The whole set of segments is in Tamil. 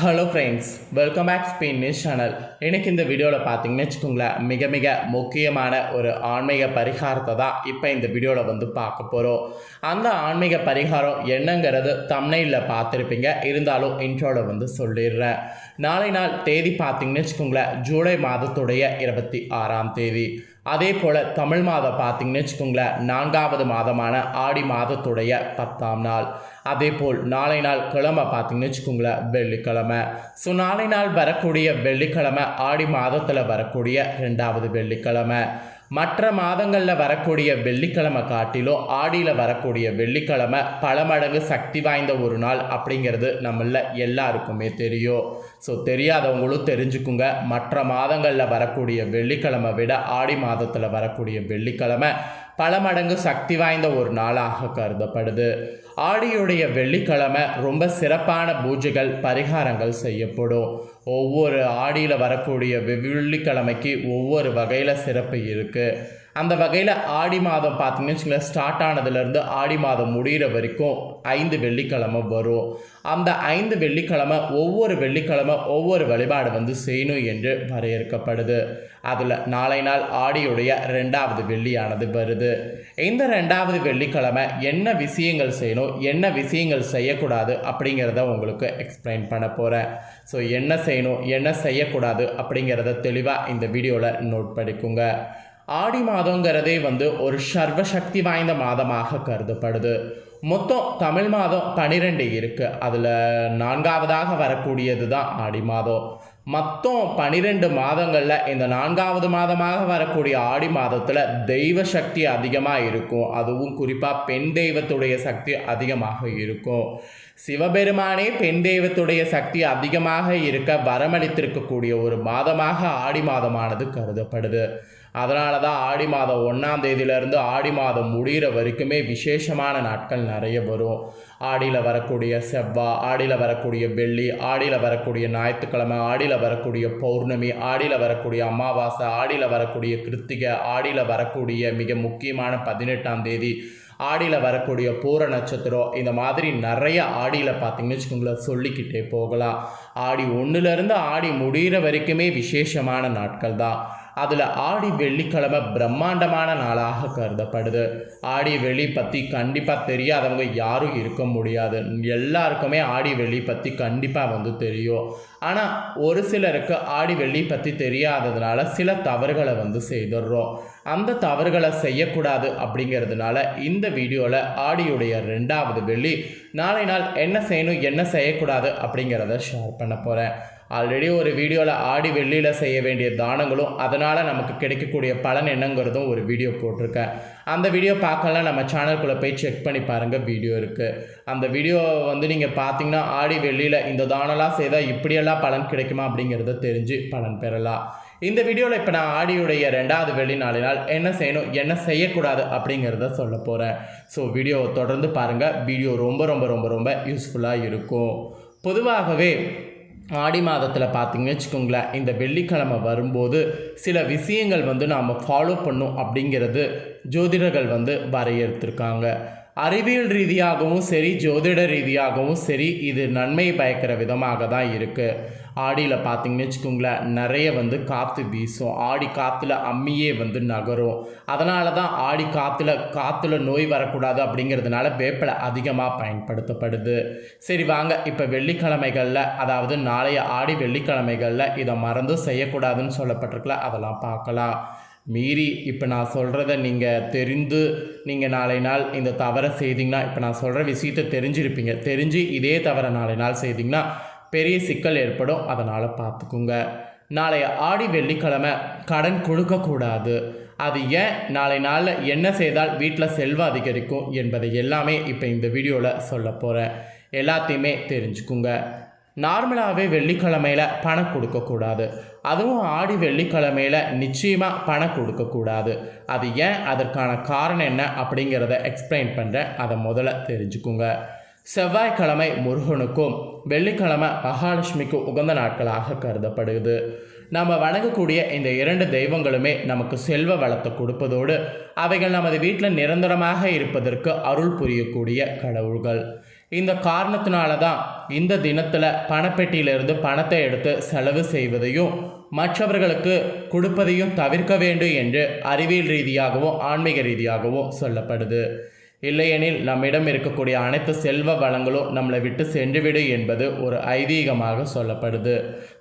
Hello friends welcome back spin news channel எனக்கு இந்த வீடியோவில் பார்த்தீங்கன்னு வச்சுக்கோங்களேன் மிக மிக முக்கியமான ஒரு ஆன்மீக பரிகாரத்தை தான் இப்போ இந்த வீடியோவில் வந்து பார்க்க போகிறோம் அந்த ஆன்மீக பரிகாரம் என்னங்கிறது தமிழில் பார்த்துருப்பீங்க. இருந்தாலும் இன்ட்ரோவில் வந்து சொல்லிடுறேன். நாளை நாள் தேதி பார்த்தீங்கன்னு வச்சுக்கோங்களேன் ஜூலை மாதத்துடைய இருபத்தி ஆறாம் தேதி. அதே போல் தமிழ் மாதம் பார்த்தீங்கன்னு வச்சுக்கோங்களேன் நான்காவது மாதமான ஆடி மாதத்துடைய பத்தாம் நாள். அதே போல் நாளை நாள் கிழமை பார்த்தீங்கன்னு வச்சுக்கோங்களேன் வெள்ளிக்கிழமை. ஸோ நாளை நாள் வரக்கூடிய வெள்ளிக்கிழமை ஆடி மாதத்தில் வரக்கூடிய ரெண்டாவது வெள்ளிக்கிழமை. மற்ற மாதங்களில் வரக்கூடிய வெள்ளிக்கிழமை காட்டிலும் ஆடியில் வரக்கூடிய வெள்ளிக்கிழமை பல மடங்கு சக்தி வாய்ந்த ஒரு நாள் அப்படிங்கிறது நம்மள எல்லாருக்குமே தெரியும். ஸோ தெரியாதவங்களும் தெரிஞ்சுக்குங்க. மற்ற மாதங்களில் வரக்கூடிய வெள்ளிக்கிழமை விட ஆடி மாதத்தில் வரக்கூடிய வெள்ளிக்கிழமை பல மடங்கு சக்தி வாய்ந்த ஒரு நாளாக கருதப்படுது. ஆடியுடைய வெள்ளிக்கிழமை ரொம்ப சிறப்பான பூஜைகள் பரிகாரங்கள் செய்யப்படும். ஒவ்வொரு ஆடியில் வரக்கூடிய வெள்ளிக்கிழமைக்கு ஒவ்வொரு வகையில் சிறப்பு இருக்குது அந்த வகையில் ஆடி மாதம் பார்த்தீங்கன்னு வச்சுங்களேன் ஸ்டார்ட் ஆனதுலேருந்து ஆடி மாதம் முடிகிற வரைக்கும் ஐந்து வெள்ளிக்கிழமை வரும். அந்த ஐந்து வெள்ளிக்கிழமை ஒவ்வொரு வெள்ளிக்கிழமை ஒவ்வொரு வழிபாடு வந்து செய்யணும் என்று வரையறுக்கப்படுது. அதில் நாளை நாள் ஆடியுடைய ரெண்டாவது வெள்ளியானது வருது. இந்த ரெண்டாவது வெள்ளிக்கிழமை என்ன விஷயங்கள் செய்யணும் என்ன விஷயங்கள் செய்யக்கூடாது அப்படிங்கிறத உங்களுக்கு எக்ஸ்பிளைன் பண்ண போகிறேன் ஸோ என்ன செய்யணும் என்ன செய்யக்கூடாது அப்படிங்கிறத தெளிவாக இந்த வீடியோவில் நோட் பண்ணிக்கோங்க. ஆடி மாதங்கிறதே வந்து ஒரு சர்வசக்தி வாய்ந்த மாதமாக கருதப்படுது. மொத்தம் தமிழ் மாதம் பன்னிரெண்டு இருக்குது அதில் நான்காவதாக வரக்கூடியது தான் ஆடி மாதம். மொத்தம் பன்னிரெண்டு மாதங்களில் இந்த நான்காவது மாதமாக வரக்கூடிய ஆடி மாதத்தில் தெய்வ சக்தி அதிகமாக இருக்கும். அதுவும் குறிப்பாக பெண் தெய்வத்துடைய சக்தி அதிகமாக இருக்கும். சிவபெருமானே பெண் தெய்வத்துடைய சக்தி அதிகமாக இருக்க வரமளித்திருக்கக்கூடிய ஒரு மாதமாக ஆடி மாதமானது கருதப்படுது. அதனால தான் ஆடி மாதம் ஒன்றாம் தேதியிலேருந்து ஆடி மாதம் முடிகிற வரைக்குமே விசேஷமான நாட்கள் நிறைய வரும். ஆடியில் வரக்கூடிய செவ்வாய் ஆடியில் வரக்கூடிய வெள்ளி ஆடியில் வரக்கூடிய ஞாயிற்றுக்கிழமை ஆடியில் வரக்கூடிய பௌர்ணமி ஆடியில் வரக்கூடிய அமாவாசை ஆடியில் வரக்கூடிய கிருத்திகை ஆடியில் வரக்கூடிய மிக முக்கியமான பதினெட்டாம் தேதி ஆடியில் வரக்கூடிய பூர நட்சத்திரம் இந்த மாதிரி நிறைய ஆடியில் பார்த்தீங்கன்னு வச்சுக்கோங்களேன் சொல்லிக்கிட்டே போகலாம். ஆடி ஒன்றுலேருந்து ஆடி முடிகிற வரைக்குமே விசேஷமான நாட்கள் தான் அதில் ஆடி வெள்ளிக்கிழமை பிரம்மாண்டமான நாளாக கருதப்படுது. ஆடி வெள்ளி பற்றி கண்டிப்பாக தெரியாதவங்க யாரும் இருக்க முடியாது. எல்லாருக்குமே ஆடி வெள்ளி பற்றி கண்டிப்பாக வந்து தெரியும். ஆனால் ஒரு சிலருக்கு ஆடி வெள்ளி பற்றி தெரியாததுனால சில தவறுகளை வந்து செய்துடுறோம். அந்த தவறுகளை செய்யக்கூடாது அப்படிங்கிறதுனால இந்த வீடியோவில் ஆடியுடைய ரெண்டாவது வெள்ளி நாளை நாள் என்ன செய்யணும் என்ன செய்யக்கூடாது அப்படிங்கிறத ஷேர் பண்ண போகிறேன் ஆல்ரெடி ஒரு வீடியோவில் ஆடி வெள்ளியில் செய்ய வேண்டிய தானங்களும் அதனால் நமக்கு கிடைக்கக்கூடிய பலன் என்னங்கிறதும் ஒரு வீடியோ போட்டிருக்கேன். அந்த வீடியோ பார்க்கலாம் நம்ம சேனல்குள்ளே போய் செக் பண்ணி பாருங்கள் வீடியோ இருக்குது அந்த வீடியோ வந்து நீங்கள் பார்த்தீங்கன்னா ஆடி வெள்ளியில் இந்த தானம்லாம் செய்தால் இப்படியெல்லாம் பலன் கிடைக்குமா அப்படிங்கிறத தெரிஞ்சு பலன் பெறலாம். இந்த வீடியோவில் இப்போ நான் ஆடியுடைய ரெண்டாவது வெள்ளி நாளினால் என்ன செய்யணும் என்ன செய்யக்கூடாது அப்படிங்கிறத சொல்ல போகிறேன் ஸோ வீடியோவை தொடர்ந்து பாருங்கள் வீடியோ ரொம்ப ரொம்ப ரொம்ப ரொம்ப யூஸ்ஃபுல்லாக இருக்கும். பொதுவாகவே ஆடி மாதத்தில் பார்த்தீங்கன்னு வச்சுக்கோங்களேன் இந்த வெள்ளிக்கிழமை வரும்போது சில விஷயங்கள் வந்து நாம் ஃபாலோ பண்ணும் அப்படிங்கிறது ஜோதிடர்கள் வந்து வரையறுத்திருக்காங்க. அறிவியல் ரீதியாகவும் சரி ஜோதிட ரீதியாகவும் சரி இது நன்மை பயக்கிற விதமாக தான் இருக்குது ஆடியில் பார்த்தீங்கன்னு வச்சுக்கோங்களேன் நிறைய வந்து காற்று வீசும். ஆடி காற்றுல அம்மியே வந்து நகரும். அதனால தான் ஆடி காற்றுல காற்றுல நோய் வரக்கூடாது அப்படிங்கிறதுனால வேப்பிலை அதிகமாக பயன்படுத்தப்படுது. சரி வாங்க. இப்போ வெள்ளிக்கிழமைகளில் அதாவது நாளைய ஆடி வெள்ளிக்கிழமைகளில் இதை மறந்து செய்யக்கூடாதுன்னு சொல்லப்பட்டிருக்கல அதெல்லாம் பார்க்கலாம். மீறி இப்போ நான் சொல்கிறத நீங்கள் தெரிந்து நீங்கள் நாளை நாள் இந்த தவறை செய்தீங்கன்னா இப்போ நான் சொல்கிற விஷயத்தை தெரிஞ்சிருப்பீங்க. தெரிஞ்சு இதே தவறை நாளை நாள் செய்தீங்கன்னா பெரிய சிக்கல் ஏற்படும். அதனால் பார்த்துக்குங்க. நாளைய ஆடி வெள்ளிக்கிழமை கடன் கொடுக்கக்கூடாது அது ஏன் நாளை நாளில் என்ன செய்தால் வீட்டில் செல்வம் அதிகரிக்கும் என்பதை எல்லாமே இப்போ இந்த வீடியோவில் சொல்ல போகிறேன் எல்லாத்தையுமே தெரிஞ்சுக்குங்க. நார்மலாகவே வெள்ளிக்கிழமையில் பணம் கொடுக்கக்கூடாது. அதுவும் ஆடி வெள்ளிக்கிழமையில் நிச்சயமாக பணம் கொடுக்கக்கூடாது. அது ஏன்? அதற்கான காரணம் என்ன? அப்படிங்கிறத எக்ஸ்பிளைன் பண்ணுறேன் அதை முதல்ல தெரிஞ்சுக்குங்க. செவ்வாய்க்கிழமை முருகனுக்கும் வெள்ளிக்கிழமை மகாலட்சுமிக்கும் உகந்த நாட்களாக கருதப்படுது. நம்ம வணங்கக்கூடிய இந்த இரண்டு தெய்வங்களுமே நமக்கு செல்வ வளத்தை கொடுப்பதோடு அவைகள் நமது வீட்டில் நிரந்தரமாக இருப்பதற்கு அருள் புரியக்கூடிய கடவுள்கள். இந்த காரணத்தினால தான் இந்த தினத்தில் பணப்பெட்டியிலிருந்து பணத்தை எடுத்து செலவு செய்வதையும் மற்றவர்களுக்கு கொடுப்பதையும் தவிர்க்க வேண்டும் என்று அறிவியல் ரீதியாகவும் ஆன்மீக ரீதியாகவும் சொல்லப்படுது. இல்லையெனில் நம்மிடம் இருக்கக்கூடிய அனைத்து செல்வ வளங்களும் நம்மளை விட்டு சென்றுவிடும் என்பது ஒரு ஐதீகமாக சொல்லப்படுது.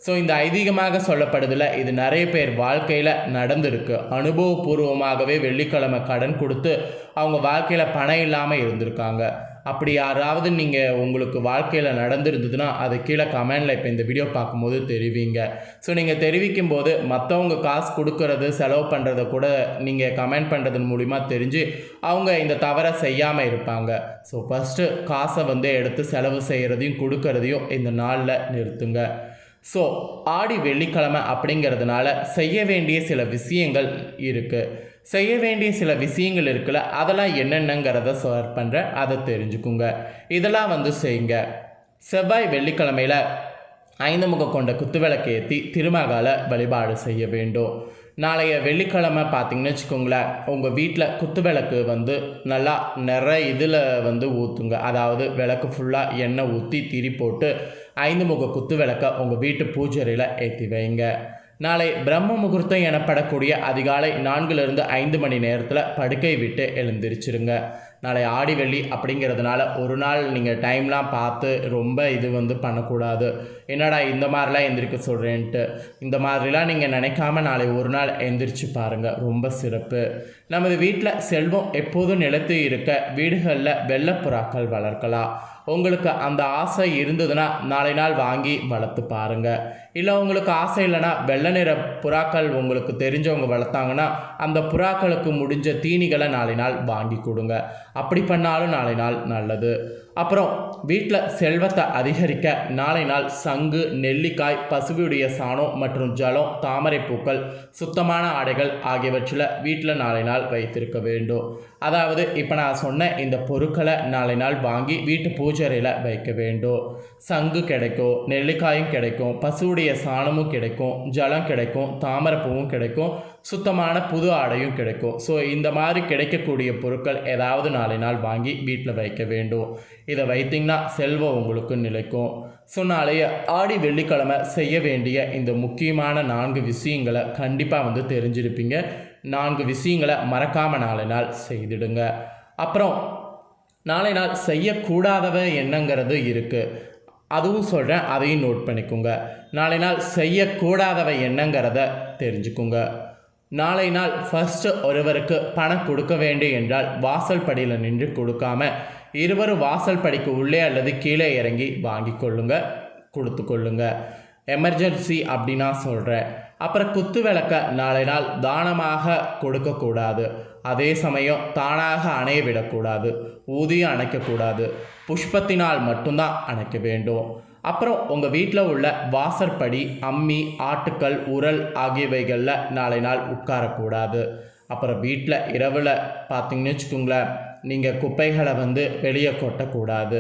ஸோ இந்த ஐதீகமாக சொல்லப்படுதில் இது நிறைய பேர் வாழ்க்கையில் நடந்திருக்கு. அனுபவபூர்வமாகவே வெள்ளிக்கிழமை கடன் கொடுத்து அவங்க வாழ்க்கையில் பணம் இல்லாமல் இருந்திருக்காங்க. அப்படி யாராவது நீங்கள் உங்களுக்கு வாழ்க்கையில் நடந்திருந்ததுன்னா அது கீழே கமெண்டில் இப்போ இந்த வீடியோ பார்க்கும்போது தெரிவிங்க. ஸோ நீங்கள் தெரிவிக்கும் போது மற்றவங்க காசு கொடுக்கறது செலவு பண்ணுறத கூட நீங்கள் கமெண்ட் பண்ணுறதன் மூலிமா தெரிஞ்சு அவங்க இந்த தவறை செய்யாமல் இருப்பாங்க. ஸோ ஃபஸ்ட்டு காசை வந்து எடுத்து செலவு செய்கிறதையும் கொடுக்கறதையும் இந்த நாளில் நிறுத்துங்க. ஸோ ஆடி வெள்ளிக்கிழமை அப்படிங்கிறதுனால செய்ய வேண்டிய சில விஷயங்கள் இருக்குது செய்ய வேண்டிய சில விஷயங்கள் இருக்குல்ல அதெல்லாம் என்னென்னங்கிறத ஷேர் பண்ணுறேன் அதை தெரிஞ்சுக்குங்க. இதெல்லாம் வந்து செய்யுங்க. செவ்வாய் வெள்ளிக்கிழமையில் ஐந்து முக கொண்ட குத்துவிளக்கு ஏற்றி திருமகால வழிபாடு செய்ய வேண்டும். நாளைய வெள்ளிக்கிழமை பார்த்தீங்கன்னு வச்சுக்கோங்களேன் உங்கள் வீட்டில் குத்துவிளக்கு வந்து நல்லா நிறைய இதில் வந்து ஊற்றுங்க அதாவது விளக்கு ஃபுல்லாக எண்ணெய் ஊற்றி திரி போட்டு ஐந்து முக குத்து விளக்கை உங்கள் வீட்டு பூஜரியில் ஏற்றி வைங்க. நாளை பிரம்ம முகூர்த்தம் எனப்படக்கூடிய அதிகாலை நான்கிலிருந்து ஐந்து மணி நேரத்தில் படுக்கை விட்டு எழுந்திரிச்சிருங்க. நாளை ஆடி வெள்ளி அப்படிங்கிறதுனால ஒரு நாள் நீங்கள் டைம்லாம் பார்த்து ரொம்ப இது வந்து பண்ணக்கூடாது. என்னடா இந்த மாதிரிலாம் எந்திரிக்க சொல்கிறேன்ட்டு இந்த மாதிரிலாம் நீங்கள் நினைக்காம நாளை ஒரு நாள் எந்திரிச்சு பாருங்கள் ரொம்ப சிறப்பு. நமது வீட்டில் செல்வம் எப்போதும் நிலத்து இருக்க வீடுகளில் வெள்ளப்புறாக்கள் வளர்க்கலாம். உங்களுக்கு அந்த ஆசை இருந்ததுன்னா நாளை நாள் வாங்கி வளர்த்து பாருங்கள் இல்லை உங்களுக்கு ஆசை இல்லைன்னா வெள்ளை நிற புறாக்கள் உங்களுக்கு தெரிஞ்சவங்க வளர்த்தாங்கன்னா அந்த புறாக்களுக்கு முடிஞ்ச தீனிகளை நாளை நாள் வாங்கி கொடுங்க. அப்படி பண்ணாலும் நாளை நாள் நல்லது. அப்புறம் வீட்டில் செல்வத்தை அதிகரிக்க நாளை நாள் சங்கு நெல்லிக்காய் பசுவியுடைய சாணம் மற்றும் ஜலம் தாமரை பூக்கள் சுத்தமான ஆடைகள் ஆகியவற்றில் வீட்டில் நாளை நாள் வைத்திருக்க வேண்டும். அதாவது இப்போ நான் சொன்ன இந்த பொருட்களை நாளை நாள் வாங்கி வீட்டு பூஜையில் வைக்க வேண்டும். சங்கு கிடைக்கும் நெல்லிக்காயும் கிடைக்கும் பசுவுடைய சாணமும் கிடைக்கும் ஜலம் கிடைக்கும் தாமரை பூவும் கிடைக்கும் சுத்தமான புது ஆடையும் கிடைக்கும். ஸோ இந்த மாதிரி கிடைக்கக்கூடிய பொருட்கள் ஏதாவது நாளை நாளை நாள் வாங்கி வீட்டில் வைக்க வேண்டும். இதை வைத்திங்கன்னா செல்வம் உங்களுக்கு நிலைக்கும். ஸோ நாளைய ஆடி வெள்ளிக்கிழமை செய்ய வேண்டிய இந்த முக்கியமான நான்கு விஷயங்களை கண்டிப்பாக வந்து தெரிஞ்சிருப்பீங்க. நான்கு விஷயங்களை மறக்காமல் நாளை நாள் செய்திடுங்க. அப்புறம் நாளை நாள் செய்யக்கூடாதவ என்னங்கிறது இருக்குது அதுவும் சொல்கிறேன் அதையும் நோட் பண்ணிக்கோங்க. நாளை நாள் செய்யக்கூடாதவை என்னங்கிறத தெரிஞ்சுக்குங்க. நாளை நாள் ஃபஸ்ட்டு ஒருவருக்கு பணம் கொடுக்க வேண்டும் என்றால் வாசல் படியில் நின்று கொடுக்காம இருவரும் வாசல் படிக்கு உள்ளே அல்லது கீழே இறங்கி வாங்கி கொள்ளுங்க கொடுத்து கொள்ளுங்க. எமர்ஜென்சி அப்படின்னா சொல்கிறேன் அப்புறம் குத்து விளக்க நாளை நாள் தானமாக கொடுக்கக்கூடாது அதே சமயம் தானாக அணைய விடக்கூடாது ஊதியம் அணைக்கக்கூடாது புஷ்பத்தினால் மட்டும்தான் அணைக்க வேண்டும். அப்புறம் உங்கள் வீட்டில் உள்ள வாசற்படி அம்மி ஆட்டுக்கல் உரல் ஆகியவைகளில் நாளை நாள் உட்காரக்கூடாது. அப்புறம் வீட்டில் இரவில் பார்த்தீங்கன்னு வச்சுக்கோங்களேன் நீங்கள் குப்பைகளை வந்து வெளியே கொட்டக்கூடாது.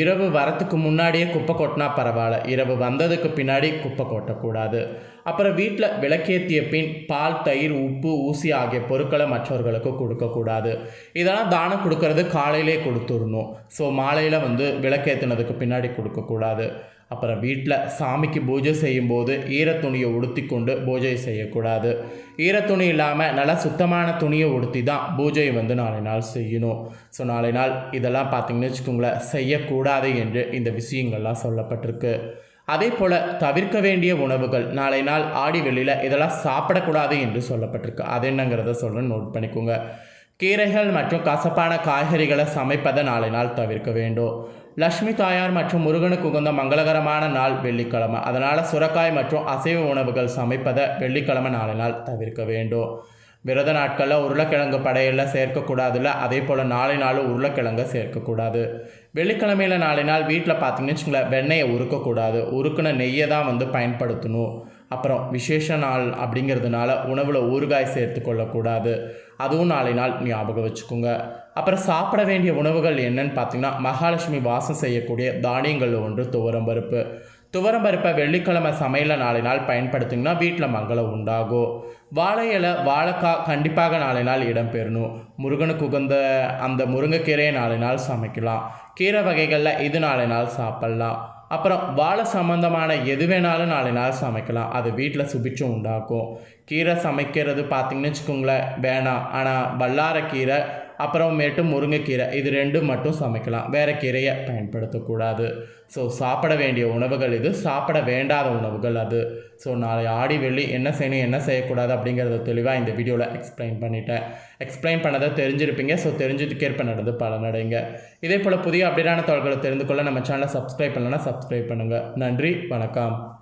இரவு வரத்துக்கு முன்னாடியே குப்பை கொட்டினா பரவாயில்ல. இரவு வந்ததுக்கு பின்னாடி குப்பை கொட்டக்கூடாது. அப்புறம் வீட்டில் விளக்கேற்றிய பின் பால் தயிர் உப்பு ஊசி ஆகிய பொருட்களை மற்றவர்களுக்கு கொடுக்கக்கூடாது. இதெல்லாம் தானம் கொடுக்கறது காலையிலே கொடுத்துடணும். ஸோ மாலையில் வந்து விளக்கேற்றினதுக்கு பின்னாடி கொடுக்கக்கூடாது. அப்புறம் வீட்டில் சாமிக்கு பூஜை செய்யும்போது ஈரத்துணியை உடுத்தி கொண்டு பூஜை செய்யக்கூடாது. ஈரத்துணி இல்லாமல் நல்லா சுத்தமான துணியை உடுத்தி தான் பூஜை வந்து நாளை நாள் செய்யணும். ஸோ நாளை நாள் இதெல்லாம் பார்த்தீங்கன்னு வச்சுக்கோங்களேன் செய்யக்கூடாது என்று இந்த விஷயங்கள்லாம் சொல்லப்பட்டிருக்கு. அதே போல் தவிர்க்க வேண்டிய உணவுகள் நாளை நாள் ஆடி வெளியில் இதெல்லாம் சாப்பிடக்கூடாது என்று சொல்லப்பட்டிருக்கு. அது என்னங்கிறத சொல்ல நோட் பண்ணிக்கோங்க. கீரைகள் மற்றும் கசப்பான காய்கறிகளை சமைப்பதை நாளை நாள் தவிர்க்க வேண்டும். லக்ஷ்மி தாயார் மற்றும் முருகனுக்கு உகந்த மங்களகரமான நாள் வெள்ளிக்கிழமை. அதனால் சுரக்காய் மற்றும் அசைவ உணவுகள் சமைப்பதை வெள்ளிக்கிழமை நாளை நாள் தவிர்க்க வேண்டும். விரத நாட்களில் உருளைக்கிழங்கு படையில் சேர்க்கக்கூடாதுல்ல அதே போல் நாளை நாளும் உருளைக்கிழங்கை சேர்க்கக்கூடாது. வெள்ளிக்கிழமையில் நாளை நாள் வீட்டில் பார்த்தீங்கன்னு வச்சுங்களேன் வெண்ணெயை உருக்கக்கூடாது. உருக்குன நெய்யை தான் வந்து பயன்படுத்தணும். அப்புறம் விசேஷ நாள் அப்படிங்கிறதுனால உணவில் ஊறுகாய் சேர்த்து கொள்ளக்கூடாது. அதுவும் நாளை நாள் ஞாபகம் வச்சுக்கோங்க. அப்புறம் சாப்பிட வேண்டிய உணவுகள் என்னன்னு பார்த்தீங்கன்னா மகாலட்சுமி வாசம் செய்யக்கூடிய தானியங்கள் ஒன்று துவரம் பருப்பு. துவரம் பருப்பை வெள்ளிக்கிழமை சமையலில் நாளை நாள் பயன்படுத்திங்கன்னா வீட்டில் மங்களம் உண்டாகும். வாழை இலை வாழைக்காய் கண்டிப்பாக நாளை நாள் இடம்பெறணும் முருகனுக்கு உகந்த அந்த முருங்கைக்கீரையை நாளை நாள் சமைக்கலாம். கீரை வகைகளில் இது நாளை நாள் சாப்பிட்லாம். அப்புறம் வாழை சம்மந்தமான எது வேணாலும் நாளை நாள் சமைக்கலாம். அது வீட்டில் சுபிச்சும் உண்டாக்கும். கீரை சமைக்கிறது பார்த்திங்கன்னு வச்சுக்கோங்களேன் வேணாம். ஆனால் வல்லாரக்கீரை அப்புறமேட்டு முருங்கைக்கீரை. இது ரெண்டும் மட்டும் சமைக்கலாம். வேறு கீரையை பயன்படுத்தக்கூடாது. ஸோ சாப்பிட வேண்டிய உணவுகள் இது. சாப்பிட வேண்டாத உணவுகள் அது. ஸோ நாளை ஆடி வெள்ளி என்ன செய்யணும் என்ன செய்யக்கூடாது அப்படிங்கிறத தெளிவாக இந்த வீடியோவில் எக்ஸ்பிளைன் பண்ணிட்டேன். எக்ஸ்பிளைன் பண்ணதை தெரிஞ்சிருப்பீங்க. ஸோ தெரிஞ்சதுக்கேற்ப நடந்து பலனடைங்க. இதே போல் புதிய அப்டேட்டான தகவல்களை தெரிந்து கொள்ள நம்ம சேனலை சப்ஸ்கிரைப் பண்ணலன்னா சப்ஸ்கிரைப் பண்ணுங்கள் நன்றி. வணக்கம்.